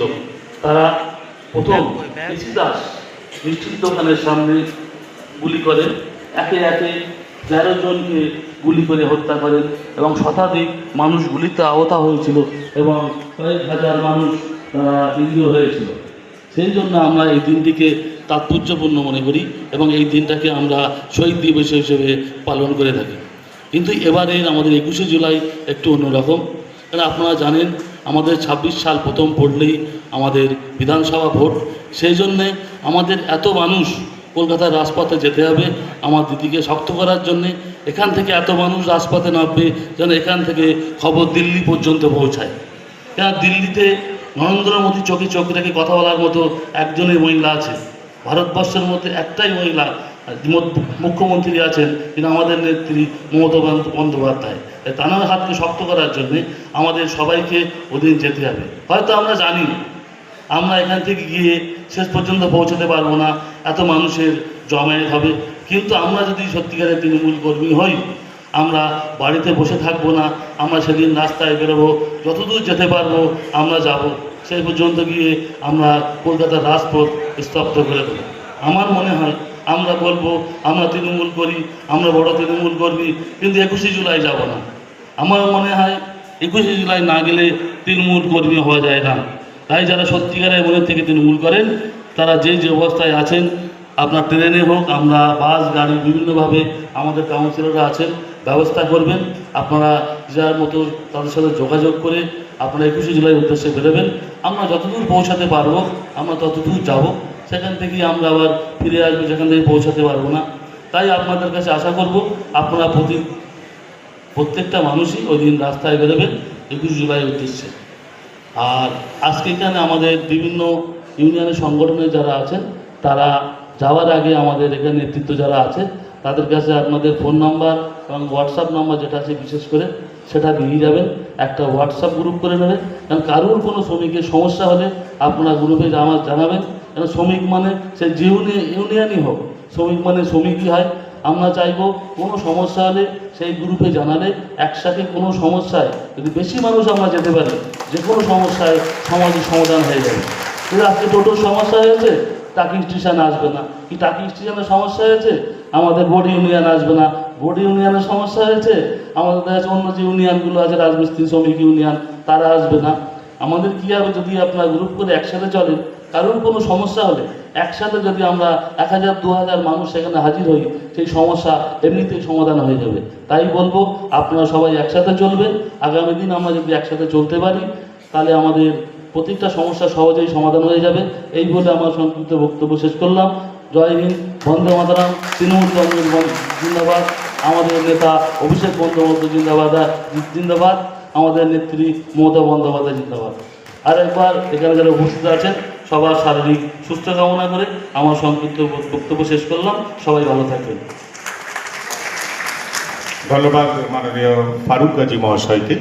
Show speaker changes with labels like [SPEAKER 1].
[SPEAKER 1] ছিল। তারা প্রথম পিসি দাস মিষ্টির দোকানের সামনে গুলি করেন একে একে তেরো জনকে গুলি করে হত্যা করেন এবং শতাধিক মানুষ গুলিতে আহত হয়েছিল এবং কয়েক হাজার মানুষ ইন্দ্রিয় হয়েছিল। সেই জন্য আমরা এই দিনটিকে তাৎপর্যপূর্ণ মনে করি এবং এই দিনটাকে আমরা শহীদ দিবস হিসেবে পালন করে থাকি। কিন্তু এবারের আমাদের একুশে জুলাই একটু অন্যরকম। কারণ আপনারা জানেন আমাদের ছাব্বিশ সাল প্রথম পড়লেই আমাদের বিধানসভা ভোট। সেই জন্যে আমাদের এত মানুষ কলকাতার রাজপথে যেতে হবে, আমার দিদিকে শক্ত করার জন্যে। এখান থেকে এত মানুষ রাজপথে নামবে যেন এখান থেকে খবর দিল্লি পর্যন্ত পৌঁছায়। কেন দিল্লিতে নরেন্দ্র মোদী চোখে চোখ রেখে কথা বলার মতো একজনই মহিলা আছে। ভারতবর্ষের মধ্যে একটাই মহিলা মুখ্যমন্ত্রী আছেন, কিন্তু আমাদের নেত্রী মমতা বন্দ্যোপাধ্যায়। তাই তানার হাতকে শক্ত করার জন্যে আমাদের সবাইকে ওদিন যেতে হবে। হয়তো আমরা জানি, আমরা এখান থেকে গিয়ে শেষ পর্যন্ত পৌঁছাতে পারব না, এত মানুষের জমায়েত হবে। কিন্তু আমরা যদি সত্যিকারের তৃণমূল কর্মী হই, আমরা বাড়িতে বসে থাকব না, আমরা সেদিন রাস্তায় বেরোবো, যতদূর যেতে পারব আমরা যাব। সেই পর্যন্ত গিয়ে আমরা কলকাতার রাজপথ স্তব্ধ করে দেবো। আমার মনে হয় আমরা বলব, আমরা তৃণমূল করি, আমরা বড় তৃণমূল কর্মী, কিন্তু একুশে জুলাই যাব না। আমার মনে হয় একুশে জুলাই না গেলে তৃণমূল কর্মী হওয়া যায় না। তাই যারা সত্যিকারের মনে থেকে তৃণমূল করেন, তারা যে যে অবস্থায় আছেন, আপনার ট্রেনে হোক, আমরা বাস, গাড়ি, বিভিন্নভাবে আমাদের কাউন্সিলররা আছেন, ব্যবস্থা করবেন। আপনারা যার মতো তাদের সাথে যোগাযোগ করে আপনারা একুশে জুলাই উদ্দেশ্যে বেরোবেন। আমরা যতদূর পৌঁছাতে পারব, আমরা ততদূর যাব। সেখান থেকে আমরা আবার ফিরে আসব, সেখান থেকে পৌঁছাতে পারব না। তাই আপনাদের কাছে আশা করব, আপনারা প্রতি, প্রত্যেকটা মানুষই ওই দিন রাস্তায় বেরোবেন একুশ জুলাই উদ্দেশ্যে। আর আজকে এখানে আমাদের বিভিন্ন ইউনিয়নের সংগঠনে যারা আছেন, তারা যাওয়ার আগে আমাদের এখানে নেতৃত্ব যারা আছে, তাদের কাছে আপনাদের ফোন নাম্বার এবং হোয়াটসঅ্যাপ নাম্বার যেটা আছে বিশেষ করে, সেটা দিয়ে যাবেন, একটা হোয়াটসঅ্যাপ গ্রুপ করে নেবেন। কারণ কারোর কোনো শ্রমিকের সমস্যা হলে আপনারা গ্রুপে আমার জানাবেন। কারণ শ্রমিক মানে সে যে ইউনিয়নই হোক। শ্রমিক মানে শ্রমিকই হয়? আমরা চাইব কোনো সমস্যা হলে সেই গ্রুপে জানালে একসাথে কোনো সমস্যায় যদি বেশি মানুষ আমরা যেতে পারি, যে কোনো সমস্যায় সমাজের সমাধান হয়ে যাবে। কিন্তু আজকে টোটোর সমস্যা হয়েছে, টাকি স্টেশন আসবে না। কি টাকি স্টেশনের সমস্যা হয়েছে? আমাদের বোর্ড ইউনিয়ন আসবে না। বোর্ড ইউনিয়নের সমস্যা হয়েছে? আমাদের যাচ্ছে অন্য যে ইউনিয়নগুলো আছে, রাজমিস্ত্রি, শ্রমিক ইউনিয়ন, তারা আসবে না। আমাদের কী হবে যদি আপনার গ্রুপ করে একসাথে চলেন? কারোর কোনো সমস্যা হলে একসাথে যদি আমরা এক হাজার, দু হাজার মানুষ সেখানে হাজির হই, সেই সমস্যা এমনিতেই সমাধান হয়ে যাবে। তাই বলব, আপনারা সবাই একসাথে চলবেন। আগামী দিন আমরা যদি একসাথে চলতে পারি, তাহলে আমাদের প্রত্যেকটা সমস্যা সহজেই সমাধান হয়ে যাবে। এই বলে আমার সংক্ষিপ্ত বক্তব্য শেষ করলাম। জয় হিন্দ, বন্দে মাতারাম। তৃণমূল কংগ্রেস জিন্দাবাদ। আমাদের নেতা অভিষেক বন্দ্যোপাধ্যায় জিন্দাবাদ জিন্দাবাদ। আমাদের নেত্রী মমতা বন্দ্যোপাধ্যায় জিন্দাবাদ। আর একবার এখানে যারা উপস্থিত আছেন সবার শারীরিক সুস্থ কামনা করে আমার সংক্ষিপ্ত বক্তব্য শেষ করলাম। সবাই ভালো থাকবেন।
[SPEAKER 2] ধন্যবাদ মাননীয় ফারুক গাজী মহাশয়কে।